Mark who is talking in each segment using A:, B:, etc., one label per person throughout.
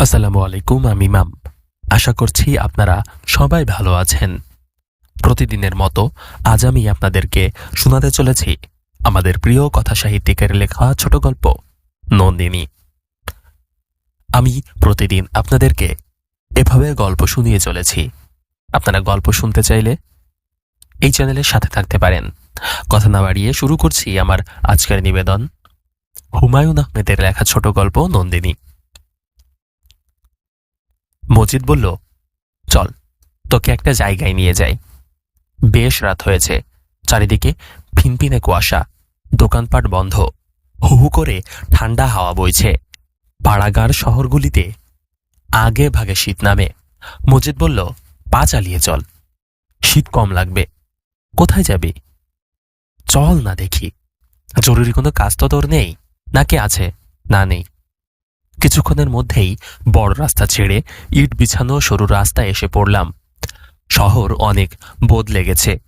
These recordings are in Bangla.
A: আসসালামু আলাইকুম আমি মাম আশা করছি আপনারা সবাই ভালো আছেন। প্রতিদিনের মতো আজ আমি আপনাদেরকে শোনাতে চলেছি আমাদের প্রিয় কথা সাহিত্যিকের লেখা ছোট গল্প, নন্দিনী। আমি প্রতিদিন আপনাদেরকে এভাবে গল্প শুনিয়ে চলেছি। আপনারা গল্প শুনতে চাইলে এই চ্যানেলের সাথে থাকতে পারেন। কথা না বাড়িয়ে শুরু করছি আমার আজকের নিবেদন। হুমায়ুন আহমেদের লেখা ছোট গল্প, নন্দিনী। মজিদ বলল, চল, তোকে একটা জায়গায় নিয়ে যাই। বেশ রাত হয়েছে, চারিদিকে ফিনফিনে কুয়াশা, দোকানপাট বন্ধ, হু হু করে ঠান্ডা হাওয়া বইছে। পাড়াগার শহরগুলিতে আগে ভাগে শীত নামে। মজিদ বলল, পা চালিয়ে চল, শীত কম লাগবে, কোথায় যাবি? চল না দেখি। জরুরি কোনো কাজ তো তোর নেই নাকি আছে, না নেই। কিছুক্ষণের মধ্যেই বড় রাস্তা ছেড়ে ইট বিছানো সরু রাস্তায় এসে পড়লাম। শহর অনেক বদলে গেছে।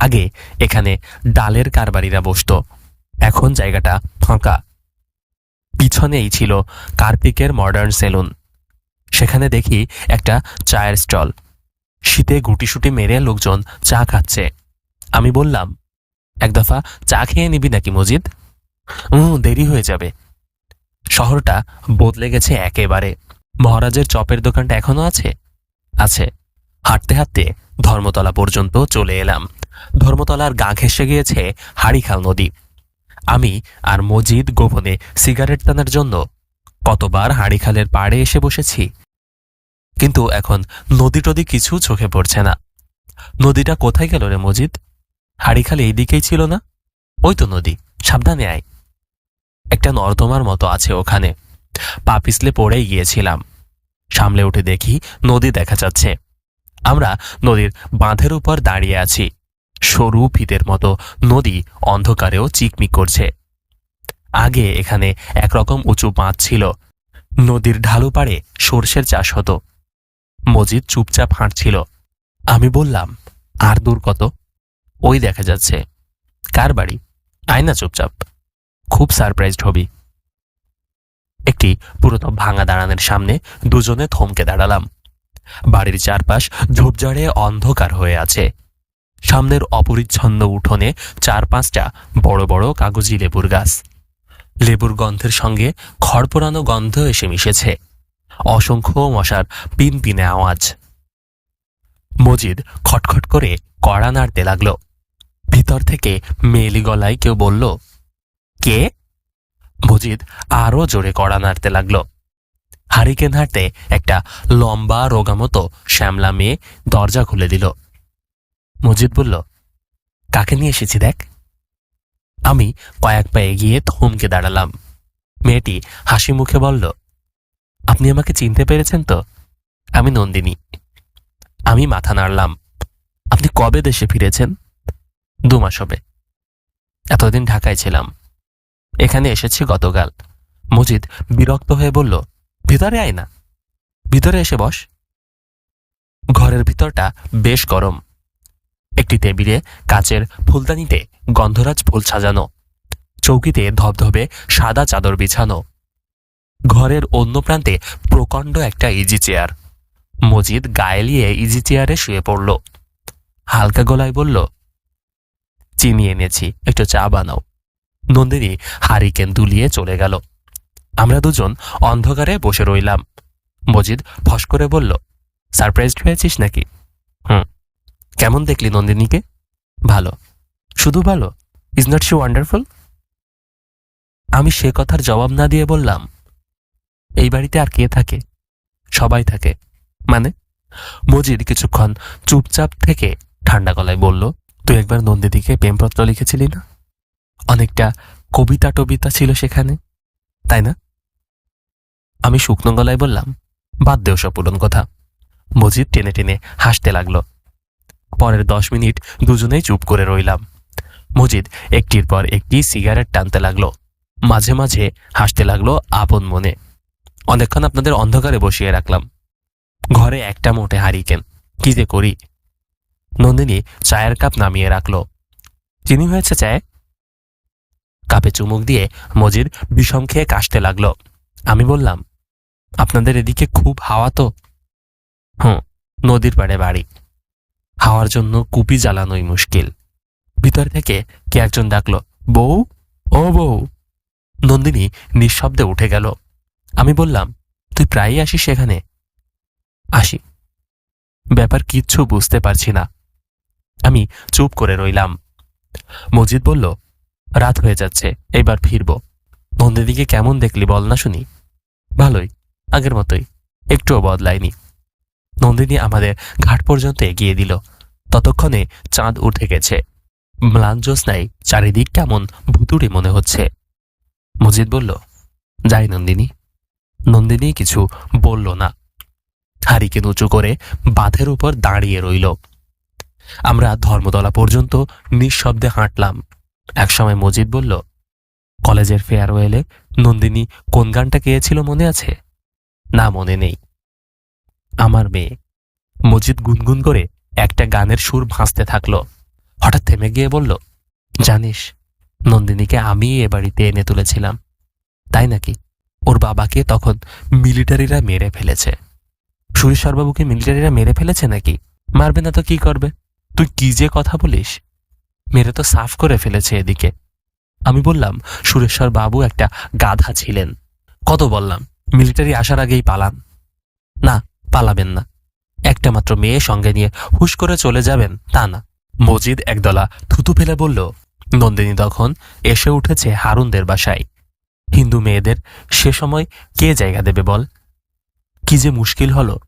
A: আগে এখানে ডালের কারবারিরা বসত। এখন জায়গাটা ফাঁকা। পিছনেই ছিল কার্তিকের মডার্ন সেলুন সেখানে দেখি একটা চায়ের স্টল। শীতে গুটিসুটি মেরে লোকজন চা খাচ্ছে। আমি বললাম, এক দফা চা খেয়ে নিবি নাকি মজিদ? হুম দেরি হয়ে যাবে। শহরটা বদলে গেছে একেবারে। মহারাজের চপের দোকানটা এখনও আছে? আছে। হাঁটতে হাঁটতে ধর্মতলা পর্যন্ত চলে এলাম। ধর্মতলার গা ঘেসে গিয়েছে হাড়িখাল নদী। আমি আর মজিদ গোপনে সিগারেট টানার জন্য কতবার হাড়িখালের পাড়ে এসে বসেছি। কিন্তু এখন নদী টদি কিছু চোখে পড়ছে না। নদীটা কোথায় গেল রে মজিদ? হাড়িখাল এই দিকেই ছিল না? ওই তো নদী, সাবধানে আয়। একটা নর্দমার মতো আছে ওখানে। পা পিছলে পড়েই গিয়েছিলাম। সামলে উঠে দেখি নদী দেখা যাচ্ছে। আমরা নদীর বাঁধের উপর দাঁড়িয়ে আছি। সরু ফিতের মতো নদী অন্ধকারেও চিকমিক করছে। আগে এখানে একরকম উঁচু বাঁধ ছিল। নদীর ঢালু পাড়ে সর্ষের চাষ হতো। মজিদ চুপচাপ হাঁটছিল। আমি বললাম, আর দূর কত? ওই দেখা যাচ্ছে। কার বাড়ি? আয় না চুপচাপ। খুব সারপ্রাইজড হবি। একটি পুরোনো ভাঙা দাঁড়ানের সামনে দুজনে থমকে দাঁড়ালাম। বাড়ির চারপাশ ঝোপঝাড়ে অন্ধকার হয়ে আছে। সামনের অপরিচ্ছন্ন উঠোনে চার পাঁচটা বড় বড় কাগজি লেবুর গাছ। লেবুর গন্ধের সঙ্গে খড়পোড়ানো গন্ধ এসে মিশেছে। অসংখ্য মশার পিনপিনে আওয়াজ। মজিদ খটখট করে কড়া নাড়তে লাগল। ভিতর থেকে মেলি গলায় কেউ বলল কে? মজিদ আরও জোরে কড়া নাড়তে লাগল। হারিকেন হাঁটতে একটা লম্বা রোগামতো শ্যামলা মেয়ে দরজা খুলে দিল। মজিদ বলল, কাকে নিয়ে এসেছি দেখ? আমি কয়েক পা এগিয়ে থমকে দাঁড়ালাম। মেয়েটি হাসি মুখে বলল, আপনি আমাকে চিনতে পেরেছেন তো? আমি নন্দিনী। আমি মাথা নাড়লাম, আপনি কবে দেশে ফিরেছেন? দু মাস হবে। এতদিন ঢাকায় ছিলাম। এখানে এসেছি গতকাল। মজিদ বিরক্ত হয়ে বলল, ভিতরে আয় না। ভিতরে এসে বস। ঘরের ভিতরটা বেশ গরম। একটি টেবিলে কাচের ফুলদানিতে গন্ধরাজ ফুল সাজানো। চৌকিতে ধবধবে সাদা চাদর বিছানো। ঘরের অন্য প্রান্তে প্রকাণ্ড একটা ইজি চেয়ার মজিদ গায়ে লিয়ে ইজি চেয়ারে শুয়ে পড়ল। হালকা গলায় বলল, চিনি এনেছি, একটু চা বানাও। নন্দিনী হারিকেন দুলিয়ে চলে গেল। আমরা দুজন অন্ধকারে বসে রইলাম। মজিদ ফস করে বলল সারপ্রাইজড হয়েছিস নাকি? হুম। কেমন দেখলি নন্দিনীকে? ভালো। শুধু ভালো? ইজ নট শি ওয়ান্ডারফুল আমি সে কথার জবাব না দিয়ে বললাম, এই বাড়িতে আর কে থাকে? সবাই থাকে। মানে? মজিদ কিছুক্ষণ চুপচাপ থেকে ঠান্ডা গলায় বলল, তুই একবার নন্দিনীকে প্রেমপত্র লিখেছিলি না? অনেকটা কবিতা টবিতা ছিল সেখানে, তাই না? আমি শুকনো গলায় বললাম, বাদ দেও সব পুরন কথা। মজিদ টেনে টেনে হাসতে লাগল। পরের দশ মিনিট দুজনেই চুপ করে রইলাম। মজিদ একটির পর একটি সিগারেট টানতে লাগল। মাঝে মাঝে হাসতে লাগল আপন মনে। অনেকক্ষণ আপনাদের অন্ধকারে বসিয়ে রাখলাম। ঘরে একটা মোটে হারিকেন। কি যে করি? নন্দিনী চায়ের কাপ নামিয়ে রাখল। চিনি হয়েছে চায়? কাপে চুমুক দিয়ে মজিদ বিষম খেয়ে কাশতে লাগল। আমি বললাম, আপনাদের এদিকে খুব হাওয়া তো? হুঁ, নদীর পাড়ে বাড়ি। হাওয়ার জন্য কুপি জ্বালানোই মুশকিল। ভিতর থেকে কে একজন ডাকলো, বউ? ও বউ? নন্দিনী নিঃশব্দে উঠে গেল। আমি বললাম, তুই প্রায়ই আসিস সেখানে আসি। ব্যাপার কিচ্ছু বুঝতে পারছি না। আমি চুপ করে রইলাম। মজিদ বলল রাত হয়ে যাচ্ছে, এবার ফিরব। নন্দিনীকে কেমন দেখলি বল না শুনি? ভালোই, আগের মতোই, একটুও বদলায়নি। নন্দিনী আমাদের ঘাট পর্যন্ত এগিয়ে দিল। ততক্ষণে চাঁদ উঠে গেছে। ম্লান জ্যোৎস্নায় চারিদিক কেমন ভুতুড়ে মনে হচ্ছে। মজিদ বলল, যাই নন্দিনী। নন্দিনী কিছু বলল না। হারিকে উঁচু করে বাঁধের উপর দাঁড়িয়ে রইল। আমরা ধর্মতলা পর্যন্ত নিঃশব্দে হাঁটলাম। একসময় মজিদ বলল, কলেজের ফেয়ারওয়েলে নন্দিনী কোন গানটা গেয়েছিল মনে আছে? না, মনে নেই। আমার মেয়ে। মজিদ গুনগুন করে একটা গানের সুর ভাসতে থাকল। হঠাৎ থেমে গিয়ে বলল, জানিস, নন্দিনীকে আমি এ বাড়িতে এনে তুলেছিলাম। তাই নাকি? ওর বাবাকে তখন মিলিটারিরা মেরে ফেলেছে। সুরেশ্বরবাবুকে মিলিটারিরা মেরে ফেলেছে নাকি? মারবে না তো কি করবে? তুই কি যে কথা বলিস? মেরে তো সাফ করে ফেলেছে এদিকে। আমি বললাম, সুরেশ্বর বাবু একটা গাধা ছিলেন। কত বললাম, মিলিটারি আসার আগেই পালান। না, পালাবেন না। একটা মাত্র মেয়ে সঙ্গে নিয়ে হুশ করে চলে যাবেন, তা না। মজিদ একদলা থুতু ফেলে বলল, নন্দিনী তখন এসে উঠেছে হারুনদের বাসায়। হিন্দু মেয়েদের সে সময় কে জায়গা দেবে বল? কি যে মুশকিল হলো।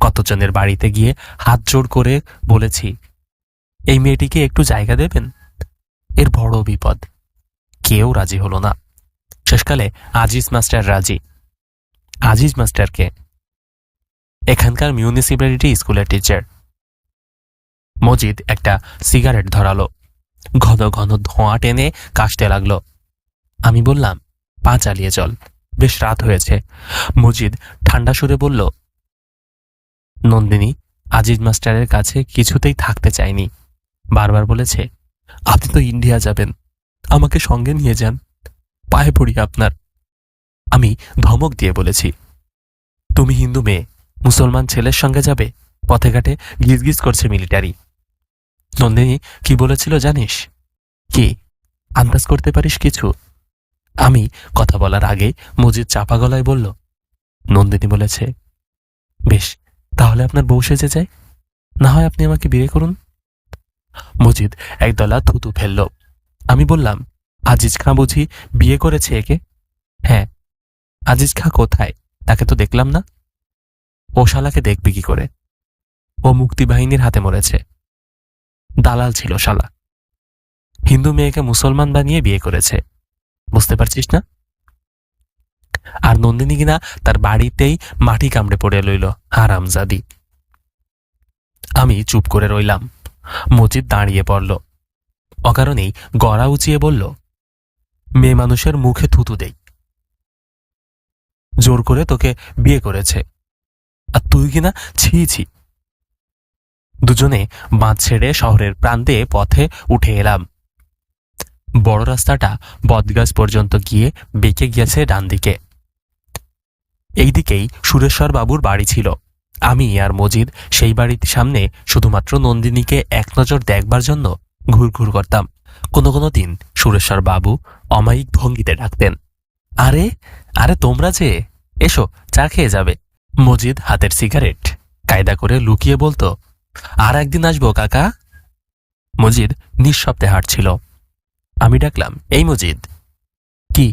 A: কতজনের বাড়িতে গিয়ে হাত জোড় করে বলেছি এই মেয়েটিকে একটু জায়গা দেবেন? এর বড় বিপদ। কেউ রাজি হলো না। শেষকালে আজিজ মাস্টার রাজি। আজিজ মাস্টারকে। এখানকার মিউনিসিপ্যালিটি স্কুলের টিচার। মজিদ একটা সিগারেট ধরালো। ঘন ঘন ধোঁয়া টেনে কাশতে লাগল। আমি বললাম, পা চালিয়ে চল। বেশ রাত হয়েছে। মজিদ ঠান্ডা সুরে বলল, নন্দিনী, আজিজ মাস্টারের কাছে কিছুতেই থাকতে চায়নি বারবার বলেছে, আপনি তো ইন্ডিয়া যাবেন, আমাকে সঙ্গে নিয়ে যান, পায়ে পড়ি আপনার। আমি ধমক দিয়ে বলেছি, তুমি হিন্দু মেয়ে, মুসলমান ছেলের সঙ্গে যাবে, পথে ঘাটে গিজগিজ করছে মিলিটারি। নন্দিনী কি বলেছিল জানিস? কি, আন্দাজ করতে পারিস কিছু? আমি কথা বলার আগে মজিদ চাপা গলায় বলল, নন্দিনী বলেছে, বেশ, তাহলে আপনার বউ সেজে যায়, না হয় আপনি আমাকে বিয়ে করুন। মজিদ একদলা থুতু ফেলল। আমি বললাম, আজিজ খাঁ বুঝি বিয়ে করেছে একে? হ্যাঁ। আজিজ খাঁ কোথায়? তাকে তো দেখলাম না। ও শালাকে দেখবি কি করে? ও মুক্তিবাহিনীর হাতে মরেছে। দালাল ছিল শালা। হিন্দু মেয়েকে মুসলমান বানিয়ে বিয়ে করেছে। বুঝতে পারছিস না? আর নন্দিনী কিনা তার বাড়িতেই মাটি কামড়ে পড়ে লইল হারামজাদি। আমি চুপ করে রইলাম। মজিদ দাঁড়িয়ে পড়ল। অকারণেই গড়া উঁচিয়ে বলল, মেয়ে মানুষের মুখে থুতু দেই। জোর করে তোকে বিয়ে করেছে। আর তুই কিনা ছি ছি। দুজনে বাঁধ ছেড়ে শহরের প্রান্তে পথে উঠে এলাম। বড় রাস্তাটা বদগাছ পর্যন্ত গিয়ে বেঁকে গিয়েছে ডান দিকে এইদিকেই সুরেশ্বর বাবুর বাড়ি ছিল। আমি আর মজিদ সেই বাড়ির সামনে শুধুমাত্র নন্দিনীকে এক নজর দেখবার জন্য ঘুরঘুর করতাম। কোনো কোনো দিন সুরেশ্বর বাবু অমায়িক ভঙ্গিতে ডাকতেন, আরে আরে তোমরা যে, এসো, চা খেয়ে যাবে। মজিদ হাতের সিগারেট কায়দা করে লুকিয়ে বলতো, আর একদিন আসব কাকা? মজিদ নিঃশব্দে হাঁটছিল। আমি ডাকলাম, এই মজিদ। কি?